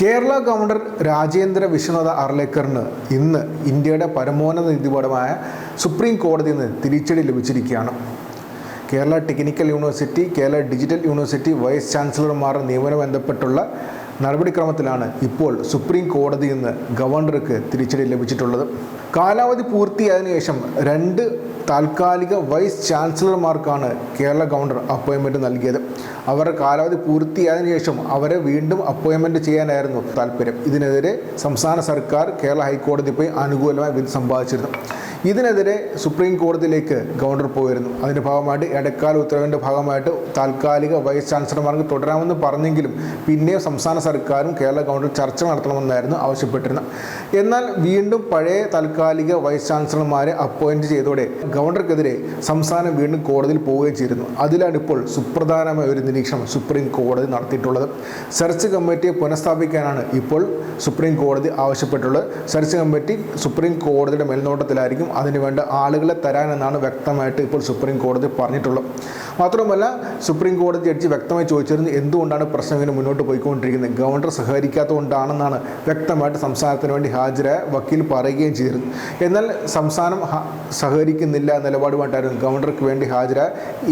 Kerala governor Rajendra Vishwanatha അർലേക്കറിന് ഇന്ന് ഇന്ത്യയുടെ പരമോന്നത നീതിപീഠമായ സുപ്രീം കോടതിയിൽ നിന്ന് തിരിച്ചടി ലഭിച്ചിരിക്കുകയാണ്. Kerala technical university Kerala digital university vice ചാൻസലർമാരുടെ നിയമനം ബന്ധപ്പെട്ടുള്ള നടപടിക്രമത്തിലാണ് ഇപ്പോൾ സുപ്രീം കോടതിയിൽ നിന്ന് ഗവർണർക്ക് തിരിച്ചടി ലഭിച്ചിട്ടുള്ളത്. കാലാവധി പൂർത്തിയായതിനു ശേഷം രണ്ട് താൽക്കാലിക വൈസ് ചാൻസലർമാർക്കാണ് കേരള ഗവർണർ അപ്പോയിൻമെന്റ് നൽകിയത്. അവരുടെ കാലാവധി പൂർത്തിയായതിനു ശേഷം അവരെ വീണ്ടും അപ്പോയിൻമെന്റ് ചെയ്യാനായിരുന്നു താല്പര്യം ഇതിനെതിരെ സംസ്ഥാന സർക്കാർ കേരള ഹൈക്കോടതി പോയി അനുകൂലമായി വിധി സമ്പാദിച്ചിരുന്നു. ഇതിനെതിരെ സുപ്രീം കോടതിയിലേക്ക് ഗവർണർ പോയിരുന്നു. അതിന്റെ ഭാഗമായിട്ട് ഇടക്കാല ഉത്തരവിന്റെ ഭാഗമായിട്ട് താൽക്കാലിക വൈസ് ചാൻസലർമാർക്ക് തുടരാമെന്ന് പറഞ്ഞെങ്കിലും പിന്നെയും സംസ്ഥാന സർക്കാരും കേരള ഗവൺമെന്റ് ചർച്ച നടത്തണമെന്നായിരുന്നു ആവശ്യപ്പെട്ടിരുന്നത്. എന്നാൽ വീണ്ടും പഴയ താൽക്കാലിക വൈസ് ചാൻസലർമാരെ അപ്പോയിന്റ് ചെയ്തോടെ ഗവർണർക്കെതിരെ സംസ്ഥാനം വീണ്ടും കോടതിയിൽ പോവുകയും ചെയ്തിരുന്നു. അതിലാണ് ഇപ്പോൾ സുപ്രധാനമായ ഒരു നിരീക്ഷണം സുപ്രീം കോടതി നടത്തിയിട്ടുള്ളത്. സെർച്ച് കമ്മിറ്റിയെ പുനഃസ്ഥാപിക്കാനാണ് ഇപ്പോൾ സുപ്രീം കോടതി ആവശ്യപ്പെട്ടുള്ളത് സെർച്ച് കമ്മിറ്റി സുപ്രീം കോടതിയുടെ മേൽനോട്ടത്തിലായിരിക്കും അതിനുവേണ്ട ആളുകളെ തരാനെന്നാണ് വ്യക്തമായിട്ട് ഇപ്പോൾ സുപ്രീം കോടതി പറഞ്ഞിട്ടുള്ളത്. മാത്രമല്ല സുപ്രീം കോടതി ജഡ്ജി വ്യക്തമായി ചോദിച്ചിരുന്നു എന്തുകൊണ്ടാണ് പ്രശ്നം ഇങ്ങനെ മുന്നോട്ട് പോയിക്കൊണ്ടിരിക്കുന്നത്. ഗവർണർ സഹകരിക്കാത്തതുകൊണ്ടാണെന്നാണ് വ്യക്തമായിട്ട് സംസ്ഥാനത്തിന് വേണ്ടി ഹാജരായ വക്കീൽ പറയുകയും ചെയ്തിരുന്നു എന്നാൽ സംസ്ഥാനം സഹകരിക്കുന്നില്ല നിലപാടുമായിട്ടായിരുന്നു ഗവർണർക്ക് വേണ്ടി ഹാജരായ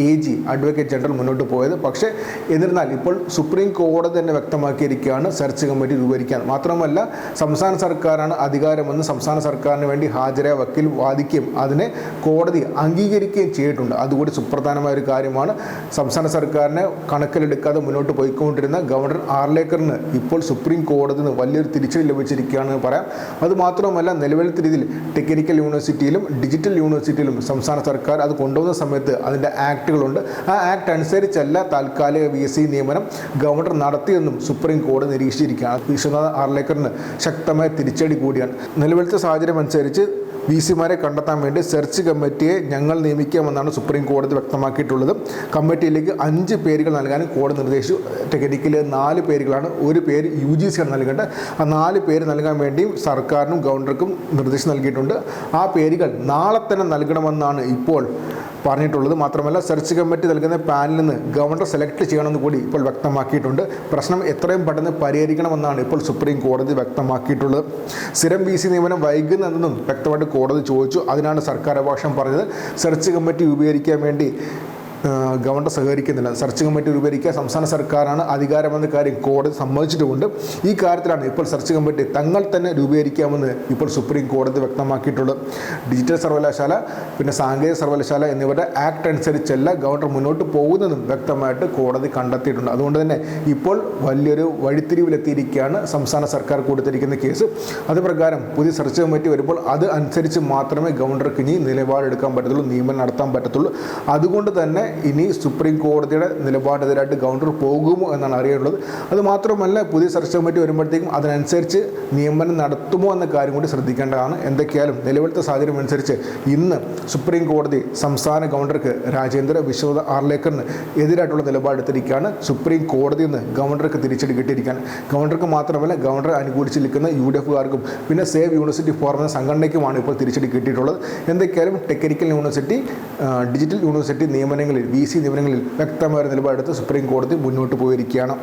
എ ജി അഡ്വക്കേറ്റ് ജനറൽ മുന്നോട്ട് പോയത്. പക്ഷേ എന്നിരുന്നാൽ ഇപ്പോൾ സുപ്രീം കോടതി തന്നെ വ്യക്തമാക്കിയിരിക്കുകയാണ് സെർച്ച് കമ്മിറ്റി രൂപീകരിക്കാൻ. മാത്രമല്ല സംസ്ഥാന സർക്കാരാണ് അധികാരമെന്ന് സംസ്ഥാന സർക്കാരിന് വേണ്ടി ഹാജരായ വക്കീൽ വാദിക്കുകയും അതിനെ കോടതി അംഗീകരിക്കുകയും ചെയ്തിട്ടുണ്ട്. അതുകൂടി സുപ്രധാനമായ ഒരു കാര്യമാണ് സംസ്ഥാന സർക്കാരിനെ കണക്കിലെടുക്കാതെ മുന്നോട്ട് പോയിക്കൊണ്ടിരുന്ന ഗവർണർ ആർലേക്കറിന് ഇപ്പോൾ സുപ്രീം കോടതിയിൽ നിന്ന് വലിയൊരു തിരിച്ചടി ലഭിച്ചിരിക്കുകയാണെന്ന് പറയാം. അതുമാത്രമല്ല നിലവിലത്തെ രീതിയിൽ ടെക്നിക്കൽ യൂണിവേഴ്സിറ്റിയിലും ഡിജിറ്റൽ യൂണിവേഴ്സിറ്റിയിലും സംസ്ഥാന സർക്കാർ അത് കൊണ്ടുവന്ന സമയത്ത് അതിന്റെ ആക്ടുകളുണ്ട്. ആ ആക്ട് അനുസരിച്ചല്ല താൽക്കാലിക വി എസ് സി നിയമനം ഗവർണർ നടത്തിയെന്നും സുപ്രീം കോടതി നിരീക്ഷിച്ചിരിക്കുകയാണ്. വിശ്വനാഥ് ആർലേക്കറിന് ശക്തമായ തിരിച്ചടി കൂടിയാണ്. നിലവിലത്തെ സാഹചര്യം അനുസരിച്ച് വി സിമാരെ കണ്ടെത്താൻ വേണ്ടി സെർച്ച് കമ്മിറ്റിയെ ഞങ്ങൾ നിയമിക്കാമെന്നാണ് സുപ്രീം കോടതി വ്യക്തമാക്കിയിട്ടുള്ളത്. കമ്മിറ്റിയിലേക്ക് അഞ്ച് പേരുകൾ നൽകാനും കോടതി നിർദ്ദേശിച്ചു. ടെക്നിക്കൽ നാല് പേരുകളാണ്. ഒരു പേര് യു ജി സിയാണ് നൽകേണ്ടത്. ആ നാല് പേര് നൽകാൻ വേണ്ടിയും സർക്കാരിനും ഗവർണർക്കും നിർദ്ദേശം നൽകിയിട്ടുണ്ട്. ആ പേരുകൾ നാളെ തന്നെ നൽകണമെന്നാണ് ഇപ്പോൾ പറഞ്ഞിട്ടുള്ളത്. മാത്രമല്ല സെർച്ച് കമ്മിറ്റി നൽകുന്ന പാനലിൽ നിന്ന് ഗവർണർ സെലക്ട് ചെയ്യണമെന്ന് കൂടി ഇപ്പോൾ വ്യക്തമാക്കിയിട്ടുണ്ട്. പ്രശ്നം എത്രയും പെട്ടെന്ന് പരിഹരിക്കണമെന്നാണ് ഇപ്പോൾ സുപ്രീം കോടതി വ്യക്തമാക്കിയിട്ടുള്ളത്. സ്ഥിരം ബി സി നിയമനം വൈകുന്നതെന്നും വ്യക്തമായിട്ട് കോടതി ചോദിച്ചു. അതിനാണ് സർക്കാർ അഭാഷം പറഞ്ഞത്. സെർച്ച് കമ്മിറ്റി രൂപീകരിക്കാൻ വേണ്ടി ഗവർണർ സഹകരിക്കുന്നില്ല. സെർച്ച് കമ്മിറ്റി രൂപീകരിക്കുക. സംസ്ഥാന സർക്കാരാണ് അധികാരമെന്ന കാര്യം കോടതി സമ്മതിച്ചിട്ടുമുണ്ട്. ഈ കാര്യത്തിലാണ് ഇപ്പോൾ സെർച്ച് കമ്മിറ്റി തങ്ങൾ തന്നെ രൂപീകരിക്കാമെന്ന് ഇപ്പോൾ സുപ്രീം കോടതി വ്യക്തമാക്കിയിട്ടുള്ളത്. ഡിജിറ്റൽ സർവകലാശാല പിന്നെ സാങ്കേതിക സർവകലാശാല എന്നിവരുടെ ആക്ട് അനുസരിച്ചല്ല ഗവർണർ മുന്നോട്ട് പോകുന്നതും വ്യക്തമായിട്ട് കോടതി കണ്ടെത്തിയിട്ടുണ്ട്. അതുകൊണ്ട് തന്നെ ഇപ്പോൾ വലിയൊരു വഴിത്തിരിവിലെത്തിയിരിക്കുകയാണ് സംസ്ഥാന സർക്കാർ കൊടുത്തിരിക്കുന്ന കേസ്. അത് പ്രകാരം പുതിയ സെർച്ച് കമ്മിറ്റി വരുമ്പോൾ അത് അനുസരിച്ച് മാത്രമേ ഗവർണർക്ക് ഇനി നിലപാടെടുക്കാൻ പറ്റത്തുള്ളൂ നിയമനം നടത്താൻ പറ്റത്തുള്ളൂ. അതുകൊണ്ട് തന്നെ ഇനി സുപ്രീം കോടതിയുടെ നിലപാടെതിരായിട്ട് ഗവർണർ പോകുമോ എന്നാണ് അറിയാനുള്ളത്. അത് മാത്രമല്ല പുതിയ സെർച്ച് കമ്മിറ്റി വരുമ്പോഴത്തേക്കും അതിനനുസരിച്ച് നിയമനം നടത്തുമോ എന്ന കാര്യം കൂടി ശ്രദ്ധിക്കേണ്ടതാണ്. എന്തൊക്കെയാലും നിലവിലത്തെ സാഹചര്യം അനുസരിച്ച് ഇന്ന് സുപ്രീം കോടതി സംസ്ഥാന ഗവർണർക്ക് രാജേന്ദ്ര വിശ്വനാഥ് ആർലേക്കറിന് എതിരായിട്ടുള്ള നിലപാടെടുത്തിരിക്കുകയാണ്. സുപ്രീം കോടതിയിൽ നിന്ന് ഗവർണർക്ക് തിരിച്ചടി കിട്ടിയിരിക്കുകയാണ്. ഗവർണർക്ക് മാത്രമല്ല ഗവർണറെ അനുകൂലിച്ച് നിൽക്കുന്ന യു ഡി എഫുകാർക്കും പിന്നെ സേവ് യൂണിവേഴ്സിറ്റി ഫോർ എന്ന സംഘടനയ്ക്കുമാണ് ഇപ്പോൾ തിരിച്ചടി കിട്ടിയിട്ടുള്ളത്. എന്തൊക്കെയാലും ടെക്നിക്കൽ യൂണിവേഴ്സിറ്റി ഡിജിറ്റൽ യൂണിവേഴ്സിറ്റി നിയമനങ്ങളിൽ വി സി നിയമനങ്ങളിൽ വ്യക്തമായ നിലപാടെടുത്ത് സുപ്രീം കോടതി മുന്നോട്ട് പോയിരിക്കുകയാണ്.